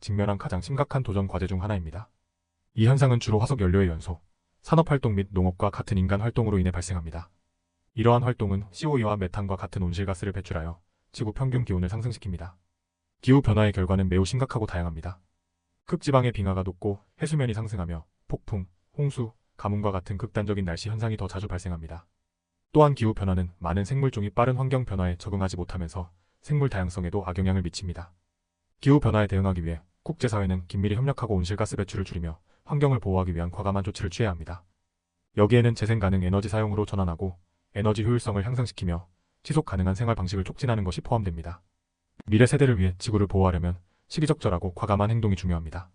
직면한 가장 심각한 도전 과제 중 하나입니다. 이 현상은 주로 화석 연료의 연소, 산업활동 및 농업과 같은 인간 활동으로 인해 발생합니다. 이러한 활동은 CO2와 메탄과 같은 온실가스를 배출하여 지구 평균 기온을 상승시킵니다. 기후 변화의 결과는 매우 심각하고 다양합니다. 극지방의 빙하가 녹고 해수면이 상승하며 폭풍, 홍수, 가뭄과 같은 극단적인 날씨 현상이 더 자주 발생합니다. 또한 기후 변화는 많은 생물종이 빠른 환경 변화에 적응하지 못하면서 생물 다양성에도 악영향을 미칩니다. 기후 변화에 대응하기 위해 국제사회는 긴밀히 협력하고 온실가스 배출을 줄이며 환경을 보호하기 위한 과감한 조치를 취해야 합니다. 여기에는 재생 가능 에너지 사용으로 전환하고 에너지 효율성을 향상시키며 지속 가능한 생활 방식을 촉진하는 것이 포함됩니다. 미래 세대를 위해 지구를 보호하려면 시기적절하고 과감한 행동이 중요합니다.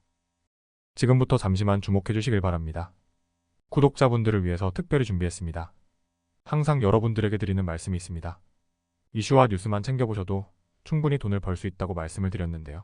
지금부터 잠시만 주목해 주시길 바랍니다. 구독자분들을 위해서 특별히 준비했습니다. 항상 여러분들에게 드리는 말씀이 있습니다. 이슈와 뉴스만 챙겨보셔도 충분히 돈을 벌 수 있다고 말씀을 드렸는데요.